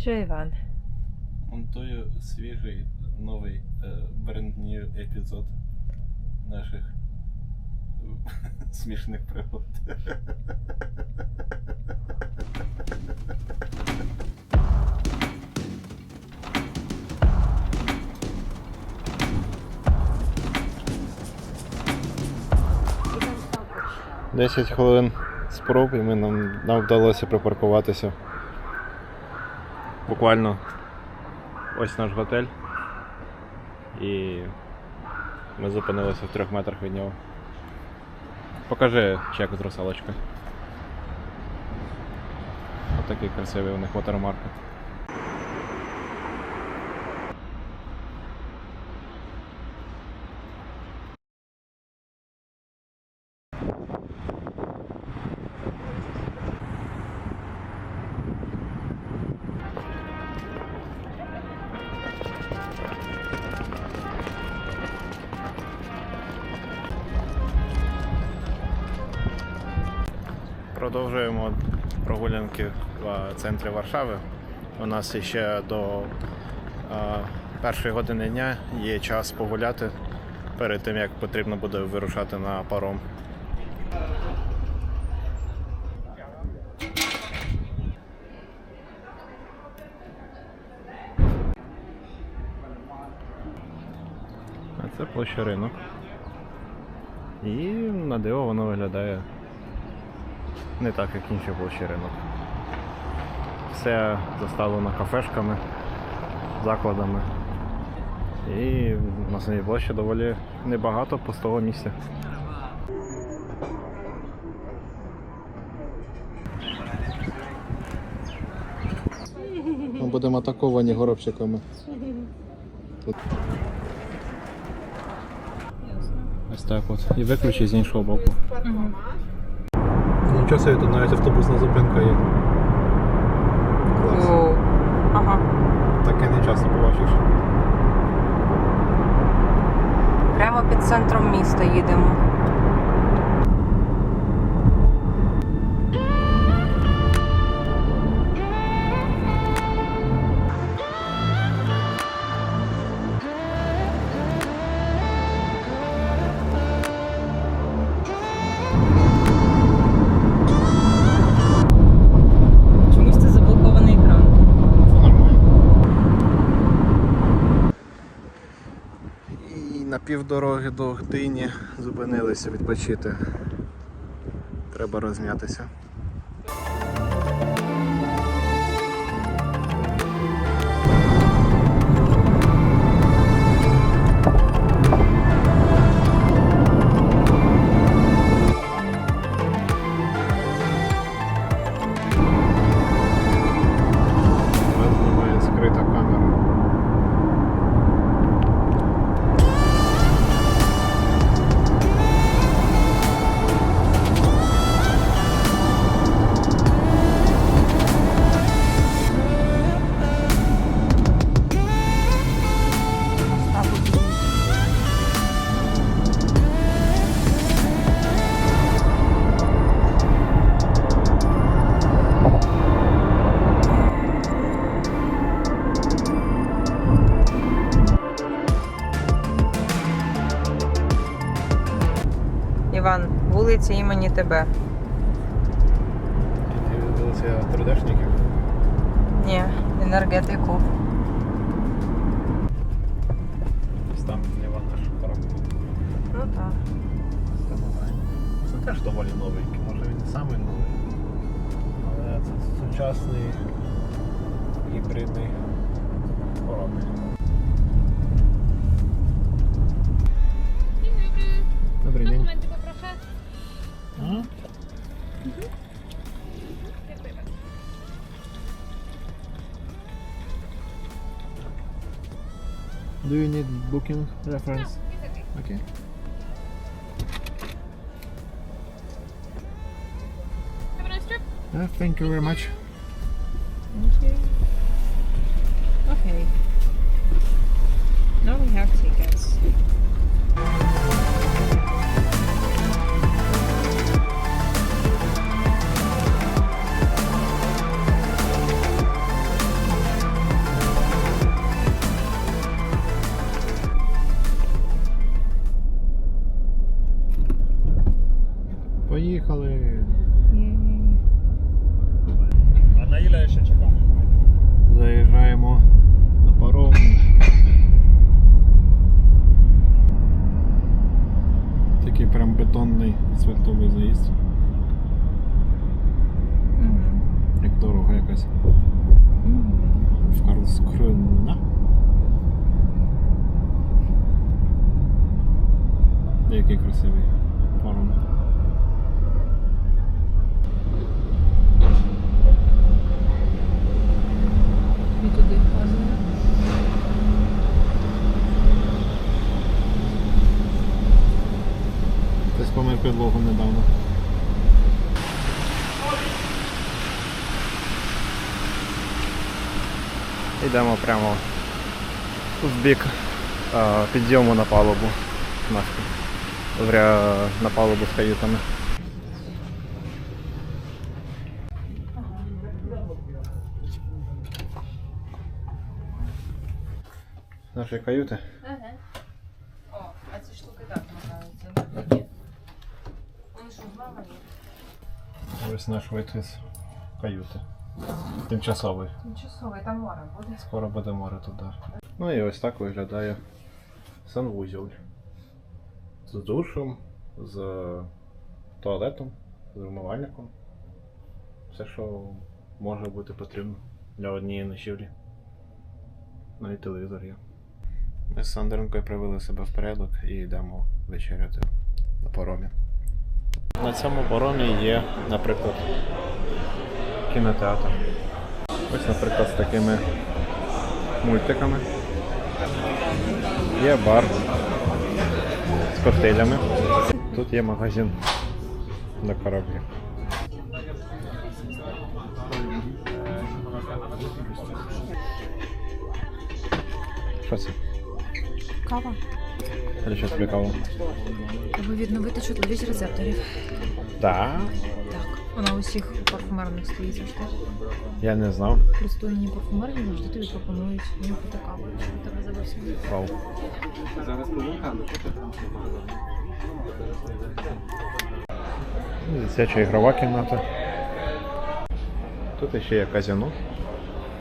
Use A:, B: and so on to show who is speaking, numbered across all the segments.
A: Що, Іван?
B: Монтую свіжий новий бренд new епізод наших смішних пригод. Десять хвилин спроб і ми нам, нам вдалося припаркуватися. Буквально ось наш готель. І ми зупинилися в трьох метрах від нього. Покажи чек з русалочка. Отакий красивий у них watermarket. Продовжуємо прогулянки в центрі Варшави. У нас ще до е, першої години дня є час погуляти перед тим, як потрібно буде вирушати на паром. Це площа ринок. І на диво воно виглядає не так, як інші площі ринок. Все заставлено кафешками, закладами. І на самій площі доволі небагато пустого місця. Ми будемо атаковані горобчиками. Ось так от. І виключи з іншого боку. Нічого собі, тут навіть автобусна зупинка є. Клас.
A: О, ага.
B: Таке не часто побачиш.
A: Прямо під центром міста їдемо.
B: На півдороги до Гдині зупинилися відпочити. Треба розм'ятися.
A: Іван, вулиця імені тебе.
B: Ти дивилися 3D-шників?
A: Ні, енергетику.
B: Там зліва наш парк.
A: Ну так.
B: Це теж доволі новенький, може він не самий новий. Але це сучасний гібридний корабль. Do you need booking reference? Okay.
C: Have a nice trip.
B: Uh, thank you very much.
A: Thank you. Okay. Now we have tickets.
B: Асфальтовий заїзд. Як дорога якась. В Карлскрюна. Який красивий паром.
A: І туди вказано.
B: Хтось помив підлогу недавно. Йдемо прямо в бік а, підйому на палубу. На, палубу з каютами. Наші каюти.
A: О,
B: Ось наш вихід з каюти. Тимчасовий.
A: Тимчасовий, там море буде.
B: Скоро буде море туди. Ну і ось так виглядає санвузол. З душем, з туалетом, з умивальником. Все, що може бути потрібно для однієї ночівлі. Навіть телевізор є. Ми з Сандеренкою привели себе в порядок і йдемо вечеряти на паромі. На цьому паромі є, наприклад, кінотеатр. Ось, наприклад, з такими мультиками. Є бар з коктейлями. Тут є магазин на кораблі. Що це?
D: Кава.
B: Що тобі каву?
D: Аби відновити чутливість рецепторів.
B: Так.
D: Так. Вона у всіх парфумерних стоїть завжди.
B: Я не знав.
D: Пристойні парфумерні завжди тобі пропонують нюхати каву, якщо у тебе зовсім.
B: Вау. Дитяча ігрова кімната. Тут ще є казино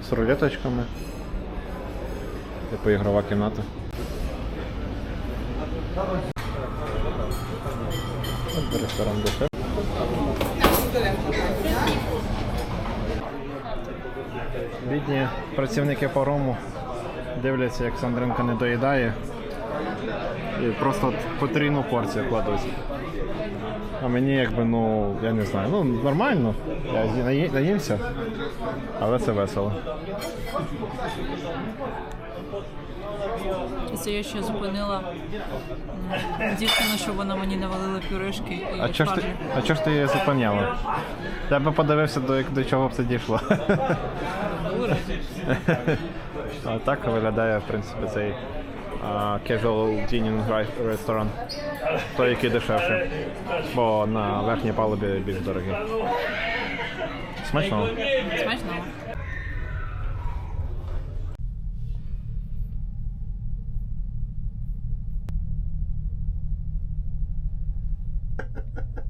B: з рулеточками. Типу ігрова кімната. Ресторан дешев. Бідні працівники парому дивляться, як Сандренко не доїдає. І просто потрійну порцію кладуть. А мені якби, ну, я не знаю, ну нормально. Я наїмся, але це весело.
E: І це я ще зупинила дівчину, щоб вона мені навалила пюрешки і
B: А чого ж ти, а чого ж ти її зупиняла? Я би подивився, до, до чого б це дійшло. А так виглядає, в принципі, цей а, casual dining ресторан. Той, який дешевше. Бо на верхній палубі більш дорогий. Смачно.
E: Смачно?